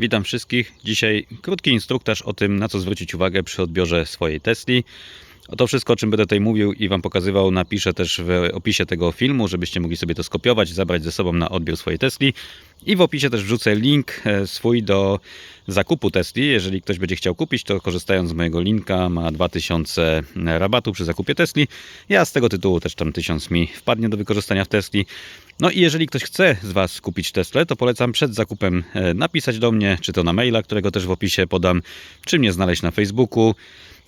Witam wszystkich. Dzisiaj krótki instruktaż o tym, na co zwrócić uwagę przy odbiorze swojej Tesli. O to wszystko, o czym będę tutaj mówił i Wam pokazywał, napiszę też w opisie tego filmu, żebyście mogli sobie to skopiować, zabrać ze sobą na odbiór swojej Tesli. I w opisie też wrzucę link e, swój do zakupu Tesli. Jeżeli ktoś będzie chciał kupić, to korzystając z mojego linka ma 2000 rabatu przy zakupie Tesli. Ja z tego tytułu też tam 1000 mi wpadnie do wykorzystania w Tesli. No i jeżeli ktoś chce z Was kupić Teslę, to polecam przed zakupem e, napisać do mnie, czy to na maila, którego też w opisie podam, czy mnie znaleźć na Facebooku.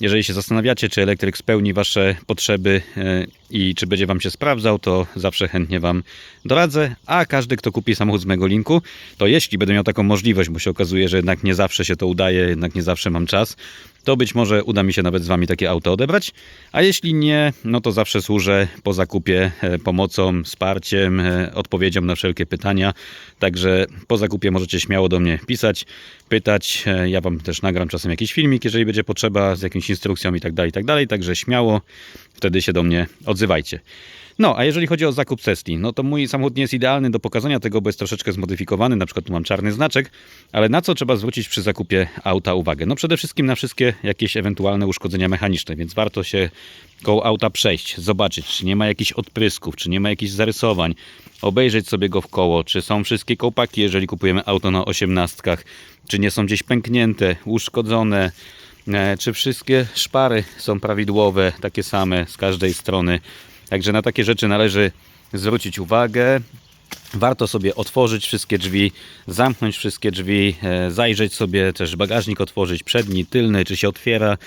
Jeżeli się zastanawiacie, czy elektryk spełni Wasze potrzeby e, i czy będzie Wam się sprawdzał, to zawsze chętnie Wam doradzę. A każdy, kto kupi samochód z mojego linku, to jeśli będę miał taką możliwość, bo się okazuje, że jednak nie zawsze się to udaje, jednak nie zawsze mam czas, to być może uda mi się nawet z Wami takie auto odebrać. A jeśli nie, no to zawsze służę po zakupie e, pomocą, wsparciem, e, odpowiedzią na wszelkie pytania. Także po zakupie możecie śmiało do mnie pisać, pytać. Ja Wam też nagram czasem jakiś filmik, jeżeli będzie potrzeba, z jakimś instrukcją i tak dalej, i tak dalej. Także śmiało wtedy się do mnie odzywajcie. No, a jeżeli chodzi o zakup Tesli, no to mój samochód nie jest idealny do pokazania tego, bo jest troszeczkę zmodyfikowany, na przykład tu mam czarny znaczek, ale na co trzeba zwrócić przy zakupie auta uwagę? No przede wszystkim na wszystkie jakieś ewentualne uszkodzenia mechaniczne, więc warto się koło auta przejść, zobaczyć, czy nie ma jakichś odprysków, czy nie ma jakichś zarysowań, obejrzeć sobie go w koło, czy są wszystkie kołpaki, jeżeli kupujemy auto na osiemnastkach, czy nie są gdzieś pęknięte, uszkodzone, czy wszystkie szpary są prawidłowe, takie same z każdej strony. Także na takie rzeczy należy zwrócić uwagę. Warto sobie otworzyć wszystkie drzwi, zamknąć wszystkie drzwi, e, zajrzeć sobie też bagażnik otworzyć, przedni, tylny, czy się otwiera,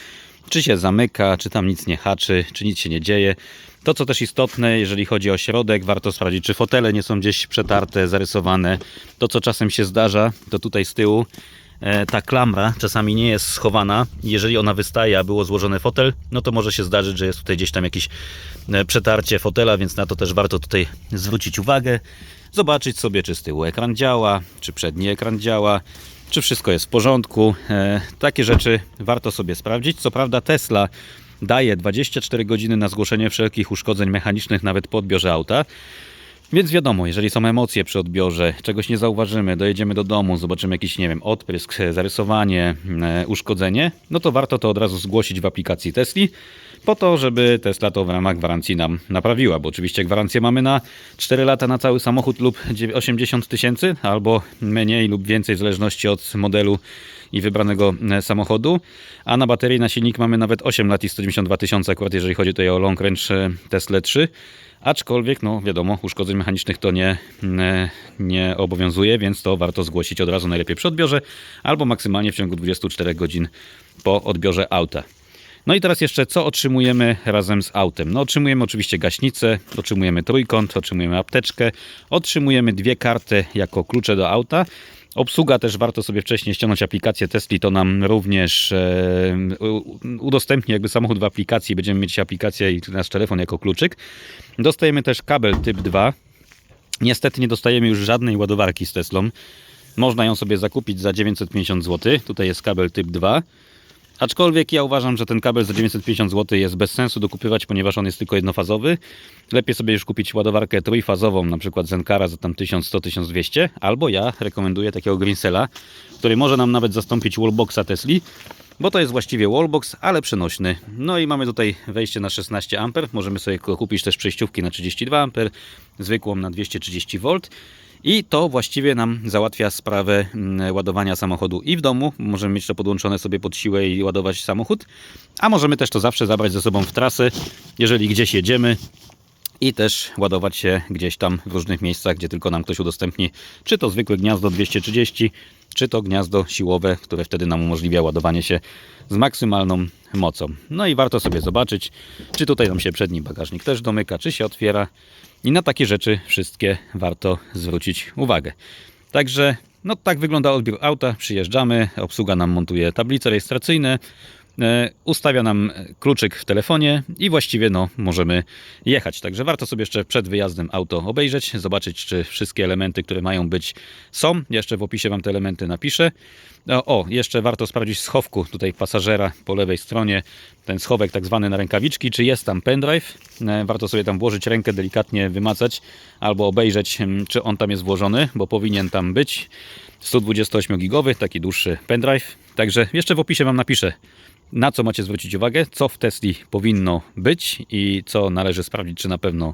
czy się zamyka, czy tam nic nie haczy, czy nic się nie dzieje. To, co też istotne, jeżeli chodzi o środek, warto sprawdzić, czy fotele nie są gdzieś przetarte, zarysowane. To, co czasem się zdarza, to tutaj z tyłu e, ta klamra czasami nie jest schowana. Jeżeli ona wystaje, a było złożony fotel, no to może się zdarzyć, że jest tutaj gdzieś tam jakieś e, przetarcie fotela, więc na to też warto tutaj zwrócić uwagę. Zobaczyć sobie, czy z tyłu ekran działa, czy przedni ekran działa, czy wszystko jest w porządku. E, takie rzeczy warto sobie sprawdzić. Co prawda Tesla daje 24 godziny na zgłoszenie wszelkich uszkodzeń mechanicznych nawet po odbiorze auta. Więc wiadomo, jeżeli są emocje przy odbiorze, czegoś nie zauważymy, dojedziemy do domu, zobaczymy jakiś, nie wiem, odprysk, zarysowanie, e, uszkodzenie, no to warto to od razu zgłosić w aplikacji Tesli, po to, żeby Tesla to w ramach gwarancji nam naprawiła, bo oczywiście gwarancję mamy na 4 lata na cały samochód lub 80 tysięcy, albo mniej lub więcej w zależności od modelu i wybranego e, samochodu, a na baterii na silnik mamy nawet 8 lat i 192 tysiące, akurat jeżeli chodzi tutaj o long range e, Tesla 3. Aczkolwiek, no wiadomo, uszkodzeń mechanicznych to nie, nie, obowiązuje, więc to warto zgłosić od razu najlepiej przy odbiorze albo maksymalnie w ciągu 24 godzin po odbiorze auta. No i teraz jeszcze co otrzymujemy razem z autem? No otrzymujemy oczywiście gaśnicę, otrzymujemy trójkąt, otrzymujemy apteczkę, otrzymujemy dwie karty jako klucze do auta. Obsługa też warto sobie wcześniej ściągnąć aplikację Tesla, to nam również e, udostępni jakby samochód w aplikacji, będziemy mieć aplikację i nasz telefon jako kluczyk. Dostajemy też kabel typ 2. Niestety nie dostajemy już żadnej ładowarki z Teslą. Można ją sobie zakupić za 950 zł. Tutaj jest kabel typ 2. Aczkolwiek ja uważam, że ten kabel za 950 zł jest bez sensu dokupywać, ponieważ on jest tylko jednofazowy. Lepiej sobie już kupić ładowarkę trójfazową, na przykład Zenkara za tam 1100-1200, albo ja rekomenduję takiego Greensela, który może nam nawet zastąpić wallboxa Tesli, bo to jest właściwie wallbox, ale przenośny. No i mamy tutaj wejście na 16 A, możemy sobie kupić też przejściówki na 32 A, zwykłą na 230 V. I to właściwie nam załatwia sprawę mm, ładowania samochodu i w domu. Możemy mieć to podłączone sobie pod siłę i ładować samochód. A możemy też to zawsze zabrać ze sobą w trasę, jeżeli gdzieś jedziemy. I też ładować się gdzieś tam w różnych miejscach, gdzie tylko nam ktoś udostępni, czy to zwykłe gniazdo 230, czy to gniazdo siłowe, które wtedy nam umożliwia ładowanie się z maksymalną mocą. No i warto sobie zobaczyć, czy tutaj nam się przedni bagażnik też domyka, czy się otwiera. I na takie rzeczy wszystkie warto zwrócić uwagę. Także no tak wygląda odbiór auta. Przyjeżdżamy, obsługa nam montuje tablice rejestracyjne, e, ustawia nam kluczyk w telefonie i właściwie no, możemy jechać. Także warto sobie jeszcze przed wyjazdem auto obejrzeć, zobaczyć, czy wszystkie elementy, które mają być, są. Jeszcze w opisie Wam te elementy napiszę. O, o, jeszcze warto sprawdzić schowku tutaj pasażera po lewej stronie, ten schowek tak zwany na rękawiczki, czy jest tam pendrive. E, Warto sobie tam włożyć rękę, delikatnie wymacać albo obejrzeć, mm, czy on tam jest włożony, bo powinien tam być. 128 gigowy, taki dłuższy pendrive. Także jeszcze w opisie Wam napiszę, na co macie zwrócić uwagę, co w Tesli powinno być i co należy sprawdzić, czy na pewno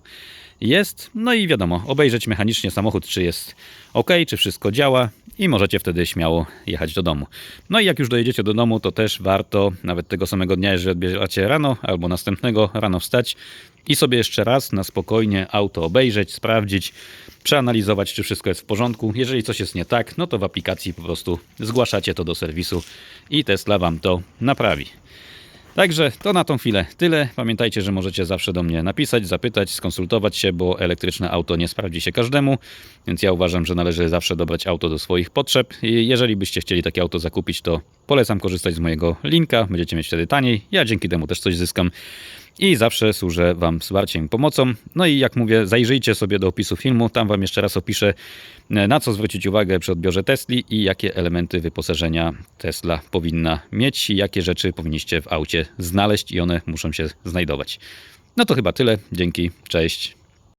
jest. No i wiadomo, obejrzeć mechanicznie samochód, czy jest ok, czy wszystko działa i możecie wtedy śmiało jechać do domu. No i jak już dojedziecie do domu, to też warto nawet tego samego dnia, jeżeli odbieracie rano albo następnego rano wstać i sobie jeszcze raz na spokojnie auto obejrzeć, sprawdzić, przeanalizować, czy wszystko jest w porządku. Jeżeli coś jest nie tak, no to w aplikacji po prostu zgłaszacie to do serwisu i Tesla Wam to naprawi. Także to na tą chwilę tyle. Pamiętajcie, że możecie zawsze do mnie napisać, zapytać, skonsultować się, bo elektryczne auto nie sprawdzi się każdemu, więc ja uważam, że należy zawsze dobrać auto do swoich potrzeb. I jeżeli byście chcieli takie auto zakupić, to polecam korzystać z mojego linka, będziecie mieć wtedy taniej. Ja dzięki temu też coś zyskam i zawsze służę Wam wsparciem i pomocą. No i jak mówię, zajrzyjcie sobie do opisu filmu, tam Wam jeszcze raz opiszę, e, na co zwrócić uwagę przy odbiorze Tesli i jakie elementy wyposażenia Tesla powinna mieć i jakie rzeczy powinniście w aucie znaleźć i one muszą się znajdować. No to chyba tyle. Dzięki, cześć.